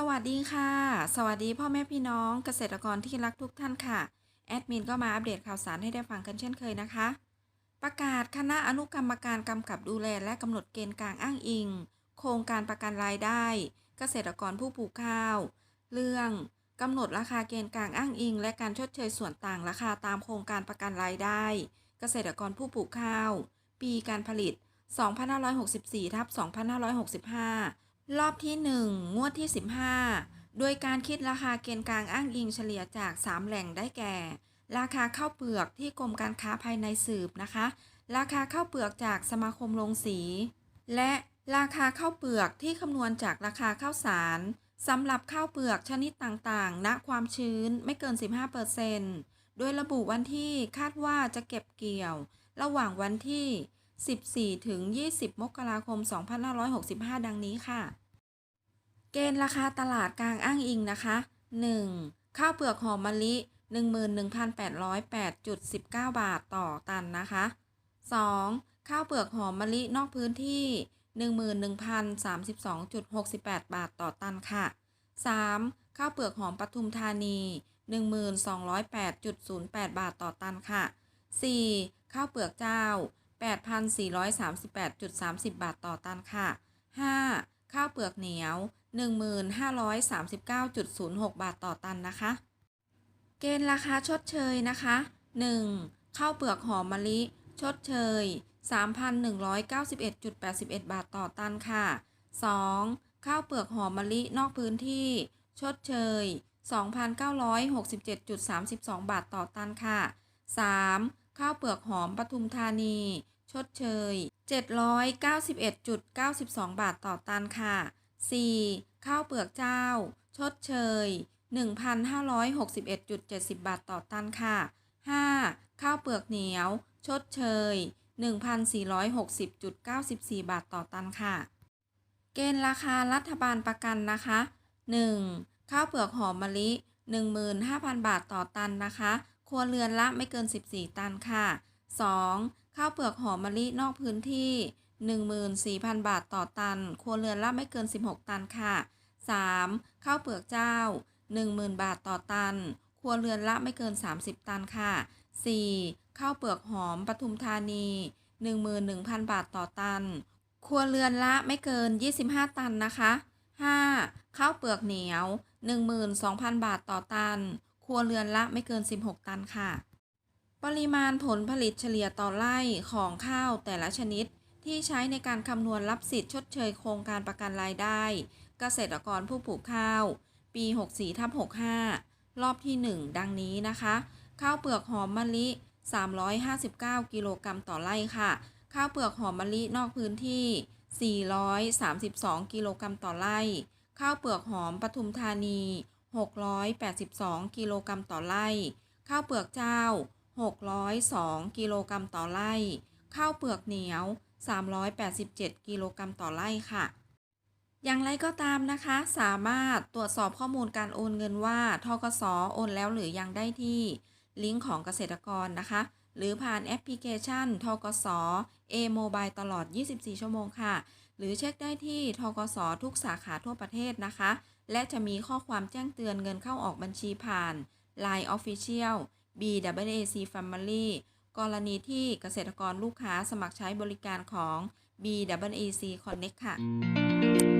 สวัสดีค่ะ สวัสดีพ่อแม่พี่น้องเกษตรกรที่รักทุกท่านค่ะ แอดมินก็มาอัปเดตข่าวสารให้ได้ฟังกันเช่นเคยนะคะ ประกาศคณะอนุกรรมการกำกับดูแลและกำหนดเกณฑ์กลางอ้างอิง โครงการประกันรายได้ เกษตรกรผู้ปลูกข้าว เรื่องกำหนดราคาเกณฑ์กลางอ้างอิง และการชดเชยส่วนต่างราคาตามโครงการประกันรายได้ เกษตรกรผู้ปลูกข้าว ปีการผลิต 2564ทับ2565 รอบที่ 1 งวดที่ 15 โดยการคิดราคาเกณฑ์กลางอ้างอิงเฉลี่ยจาก 3 แหล่งได้แก่ ราคาข้าวเปลือกที่กรมการค้าภายในสืบนะคะ ราคาข้าวเปลือกจากสมาคมโรงสี และราคาข้าวเปลือกที่คำนวณจากราคาข้าวสารสำหรับข้าวเปลือกชนิดต่างๆ ณ ความชื้นไม่เกิน 15%โดยระบุวันที่คาดว่าจะเก็บเกี่ยว ระหว่างวันที่ 14 ถึง 20 มกราคม 2565 ดังนี้ค่ะ เกณฑ์ราคาตลาดกลางอ้างอิงนะคะ 1. ข้าวเปลือกหอมมะลิ 11,808.19 บาทต่อตันนะคะ 2. ข้าวเปลือกหอมมะลินอกพื้นที่ 11,032.68 บาทต่อตันค่ะ 3. ข้าวเปลือกหอมปทุมธานี 1208.08 บาทต่อตันค่ะ 4. ข้าวเปลือกเจ้า 8,438.30 บาทต่อตันค่ะ 5. ข้าวเปลือกเหนียว 1539.06 บาทต่อตันนะคะ เกณฑ์ราคาชดเชยนะคะ 1. ข้าวเปลือกหอมมะลิ ชดเชย 3,191.81 บาทต่อตันค่ะ 2. ข้าวเปลือกหอมมะลินอกพื้นที่ ชดเชย 2,967.32 บาทต่อตันค่ะ 3. ข้าวเปลือกหอมปทุมธานี ชดเชย 791.92 บาทต่อตันค่ะ 4. ข้าวเปลือกเจ้า ชดเชย 1,561.70 บาทต่อตันค่ะ 5. ข้าวเปลือกเหนียว ชดเชย 1,460.94 บาทต่อตันค่ะ เกณฑ์ราคารัฐบาลประกันนะคะ 1. ข้าวเปลือกหอมมะลิ 15,000 บาทต่อตันนะคะ ครัวเรือนละไม่เกิน 14 ตันค่ะ 2. ข้าวเปลือกหอมมะลินอกพื้นที่ 14,000 บาทต่อตัน ครัวเรือนละไม่เกิน 16 ตันค่ะ 3. ข้าวเปลือกเจ้า 10,000 บาทต่อตัน ครัวเรือนละไม่เกิน 30 ตันค่ะ 4. ข้าวเปลือกหอมปทุมธานี 11,000 บาทต่อตัน ครัวเรือนละไม่เกิน 25 ตันนะคะ 5. ข้าวเปลือกเหนียว 12,000 บาทต่อตัน ครัวเรือนละไม่เกิน 16 ตันค่ะ ปริมาณผลผลิตเฉลี่ยต่อไร่ของข้าวแต่ละชนิด ที่ใช้ในการคำนวณรับสิทธิ์ชดเชยโครงการประกันรายได้ เกษตรกรผู้ปลูกข้าว ปี 64ทับ65 รอบที่ 1 ดังนี้นะคะ ข้าวเปลือกหอมมะลิ 359 กิโลกรัมต่อไร่ค่ะ ข้าวเปลือกหอมมะลินอกพื้นที่ 432 กิโลกรัมต่อไร่ ข้าวเปลือกหอมปทุมธานี 682 กิโลกรัมต่อไร่ ข้าวเปลือกเจ้า 602 กิโลกรัมต่อไร่ ข้าวเปลือกเหนียว 387 กิโลกรัมต่อไร่ค่ะ อย่างไรก็ตามนะคะ สามารถตรวจสอบข้อมูลการโอนเงินว่าทกสโอนแล้วหรือยังได้ที่ลิงก์ของเกษตรกรนะคะ หรือผ่านแอปพลิเคชันทกส A-Mobile ตลอด 24 ชั่วโมงค่ะ หรือเช็คได้ที่ทกสทุกสาขาทั่วประเทศนะคะ และจะมีข้อความแจ้งเตือนเงินเข้าออกบัญชีผ่าน Line Official BWAC Family กรณีที่เกษตรกรลูกค้าสมัครใช้บริการของ BWAC Connect ค่ะ